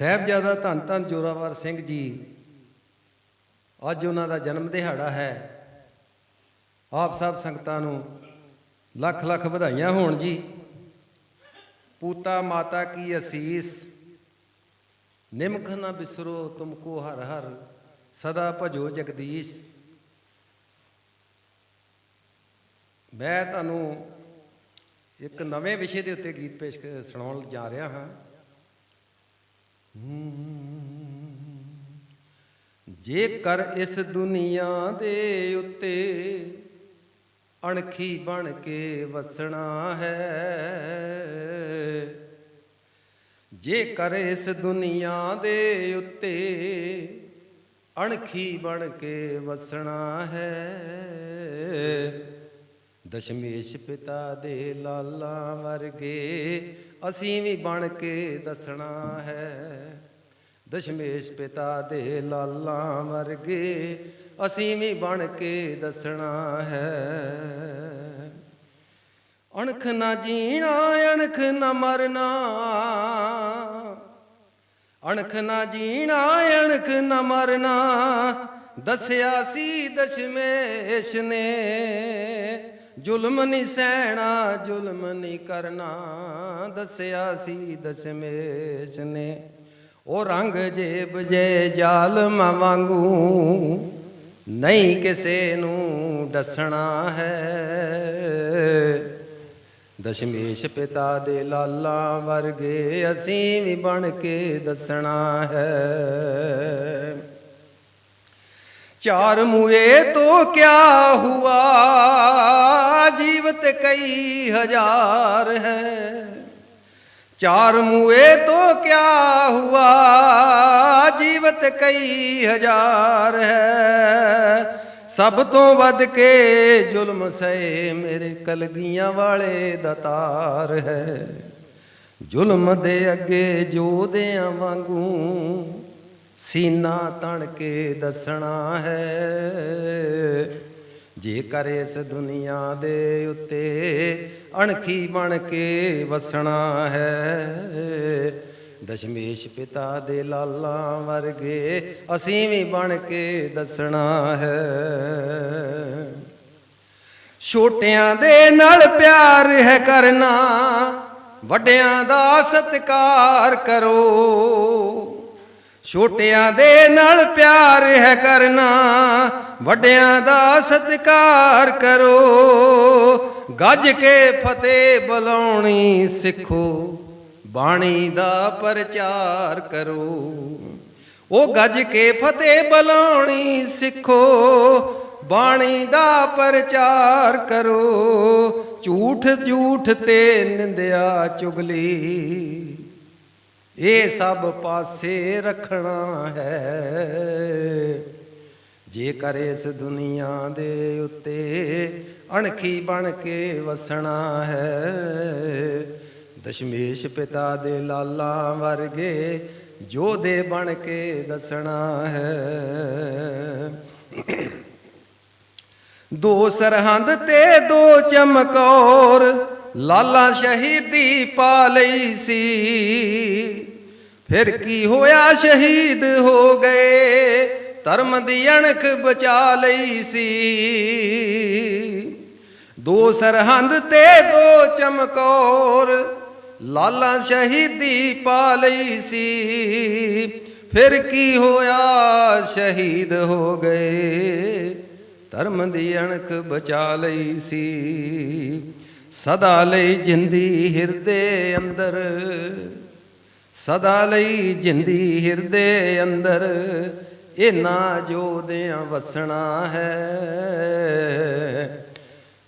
ਸਾਹਿਬਜ਼ਾਦਾ ਧੰਨ ਧੰਨ ਜੋਰਾਵਰ ਸਿੰਘ ਜੀ, ਅੱਜ ਉਹਨਾਂ ਦਾ ਜਨਮ ਦਿਹਾੜਾ ਹੈ। ਆਪ ਸਭ ਸੰਗਤਾਂ ਨੂੰ ਲੱਖ ਲੱਖ ਵਧਾਈਆਂ ਹੋਣ ਜੀ। ਪੂਤਾ ਮਾਤਾ ਕੀ ਅਸੀਸ, ਨਿਮਖ ਨਾ ਬਿਸਰੋ ਤੁਮਕੋ ਹਰ ਹਰ, ਸਦਾ ਭਜੋ ਜਗਦੀਸ਼। ਮੈਂ ਤੁਹਾਨੂੰ ਇੱਕ ਨਵੇਂ ਵਿਸ਼ੇ ਦੇ ਉੱਤੇ ਗੀਤ ਪੇਸ਼ ਸੁਣਾਉਣ ਜਾ ਰਿਹਾ ਹਾਂ। ਜੇਕਰ ਇਸ ਦੁਨੀਆ ਦੇ ਉੱਤੇ ਅਣਖੀ ਬਣ ਕੇ ਵਸਣਾ ਹੈ, ਜੇਕਰ ਇਸ ਦੁਨੀਆ ਦੇ ਉੱਤੇ ਅਣਖੀ ਬਣ ਕੇ ਵਸਣਾ ਹੈ, ਦਸ਼ਮੇਸ਼ ਪਿਤਾ ਦੇ ਲਾਲਾਂ ਵਰਗੇ ਅਸੀਂ ਵੀ ਬਣ ਕੇ ਦੱਸਣਾ ਹੈ। ਦਸ਼ਮੇਸ਼ ਪਿਤਾ ਦੇ ਲਾਲਾਂ ਵਰਗੇ ਅਸੀਂ ਵੀ ਬਣ ਕੇ ਦੱਸਣਾ ਹੈ। ਅਣਖ ਨਾ ਜੀਣਾ, ਅਣਖ ਨਾ ਮਰਨਾ। ਅਣਖ ਨਾ ਜੀਣਾ, ਅਣਖ ਨਾ ਮਰਨਾ। ਦੱਸਿਆ ਸੀ ਦਸ਼ਮੇਸ਼ ਨੇ ਜ਼ੁਲਮ ਨਹੀਂ ਸਹਿਣਾ, ਜ਼ੁਲਮ ਨਹੀਂ ਕਰਨਾ। ਦੱਸਿਆ ਸੀ ਦਸ਼ਮੇਸ਼ ਨੇ ਉਹ ਰੰਗ ਜੇਬ ਜੇ ਜ਼ਾਲਮ ਵਾਂਗੂ, ਨਹੀਂ ਕਿਸੇ ਨੂੰ ਦੱਸਣਾ ਹੈ। ਦਸ਼ਮੇਸ਼ ਪਿਤਾ ਦੇ ਲਾਲਾਂ ਵਰਗੇ ਅਸੀਂ ਵੀ ਬਣ ਕੇ ਦੱਸਣਾ ਹੈ। ਚਾਰ ਮੂਏ ਤੋਂ ਕਿਆ ਹੁਆ? ਜੀਵਤ ਕਈ ਹਜ਼ਾਰ ਹੈ। ਚਾਰ ਮੂਏ ਤੋਂ ਕਿਆ ਹੁਆ? ਜੀਵਤ ਕਈ ਹਜ਼ਾਰ ਹੈ। ਸਭ ਤੋਂ ਵੱਧ ਕੇ ਜ਼ੁਲਮ ਸਏ ਮੇਰੇ ਕਲਗੀਆਂ ਵਾਲੇ ਦਾ ਤਾਰ ਹੈ। ਜ਼ੁਲਮ ਦੇ ਅੱਗੇ ਜੋਧਿਆਂ ਵਾਂਗੂ ਸੀਨਾ ਤਣ ਕੇ ਦੱਸਣਾ ਹੈ। ਜੇਕਰ ਇਸ ਦੁਨੀਆ ਦੇ ਉੱਤੇ ਅਣਖੀ ਬਣ ਕੇ ਵਸਣਾ ਹੈ, ਦਸ਼ਮੇਸ਼ ਪਿਤਾ ਦੇ ਲਾਲਾਂ ਵਰਗੇ ਅਸੀਂ ਵੀ ਬਣ ਕੇ ਦੱਸਣਾ ਹੈ। ਛੋਟਿਆਂ ਦੇ ਨਾਲ ਪਿਆਰ ਹੈ ਕਰਨਾ, ਵੱਡਿਆਂ ਦਾ ਸਤਿਕਾਰ ਕਰੋ। ਛੋਟਿਆਂ ਦੇ ਨਾਲ ਪਿਆਰ ਹੈ ਕਰਨਾ, ਵੱਡਿਆਂ ਦਾ ਸਤਿਕਾਰ ਕਰੋ। ਗੱਜ ਕੇ ਫਤਿਹ ਬੁਲਾਉਣੀ ਸਿੱਖੋ, ਬਾਣੀ ਦਾ ਪ੍ਰਚਾਰ ਕਰੋ। ਉਹ ਗੱਜ ਕੇ ਫਤਿਹ ਬੁਲਾਉਣੀ ਸਿੱਖੋ, ਬਾਣੀ ਦਾ ਪ੍ਰਚਾਰ ਕਰੋ। ਝੂਠ ਝੂਠ ਤੇ ਨਿੰਦਿਆ ਚੁਗਲੀ। ਇਹ ਸਭ ਪਾਸੇ ਰੱਖਣਾ ਹੈ। ਜੇਕਰ ਇਸ ਦੁਨੀਆ ਦੇ ਉੱਤੇ ਅਣਖੀ ਬਣ ਕੇ ਵਸਣਾ ਹੈ, ਦਸ਼ਮੇਸ਼ ਪਿਤਾ ਦੇ ਲਾਲਾਂ ਵਰਗੇ ਜੋਧੇ ਬਣ ਕੇ ਦੱਸਣਾ ਹੈ। ਦੋ ਸਰਹੰਦ ਤੇ ਦੋ ਚਮਕੌਰ ਲਾਲਾ ਸ਼ਹੀਦੀ ਪਾ ਲਈ ਸੀ। ਫਿਰ ਕੀ ਹੋਇਆ? ਸ਼ਹੀਦ ਹੋ ਗਏ। ਧਰਮ ਦੀ ਅਣਖ ਬਚਾ ਲਈ ਸੀ। ਦੋ ਸਰਹੰਦ ਤੇ ਦੋ ਚਮਕੌਰ ਲਾਲਾ ਸ਼ਹੀਦੀ ਪਾ ਲਈ ਸੀ। ਫਿਰ ਕੀ ਹੋਇਆ? ਸ਼ਹੀਦ ਹੋ ਗਏ। ਧਰਮ ਦੀ ਅਣਖ ਬਚਾ ਲਈ ਸੀ। ਸਦਾ ਲਈ ਜਿੰਦੀ ਹਿਰਦੇ ਅੰਦਰ, ਸਦਾ ਲਈ ਜਿੰਦੀ ਹਿਰਦੇ ਅੰਦਰ, ਇਹਨਾਂ ਜੋਦਿਆਂ ਵਸਣਾ ਹੈ।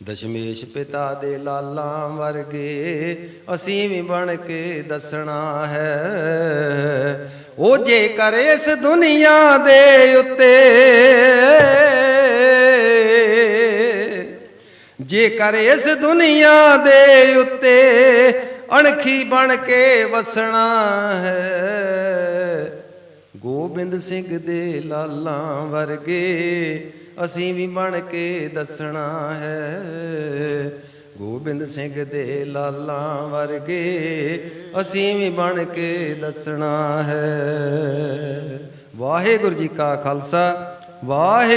ਦਸ਼ਮੇਸ਼ ਪਿਤਾ ਦੇ ਲਾਲਾਂ ਵਰਗੇ ਅਸੀਂ ਵੀ ਬਣ ਕੇ ਦੱਸਣਾ ਹੈ। ਉਹ ਜੇ ਜੇਕਰ ਇਸ ਦੁਨੀਆ ਦੇ ਉੱਤੇ ਜੇਕਰ ਇਸ ਦੁਨੀਆ ਦੇ ਉੱਤੇ ਅਣਖੀ ਬਣ ਕੇ ਵਸਣਾ ਹੈ, ਗੋਬਿੰਦ ਸਿੰਘ ਦੇ ਲਾਲਾਂ ਵਰਗੇ ਅਸੀਂ ਵੀ ਬਣ ਕੇ ਦੱਸਣਾ ਹੈ। ਗੋਬਿੰਦ ਸਿੰਘ ਦੇ ਲਾਲਾਂ ਵਰਗੇ ਅਸੀਂ ਵੀ ਬਣ ਕੇ ਦੱਸਣਾ ਹੈ। ਵਾਹਿਗੁਰੂ ਜੀ ਕਾ ਖਾਲਸਾ, ਵਾਹਿ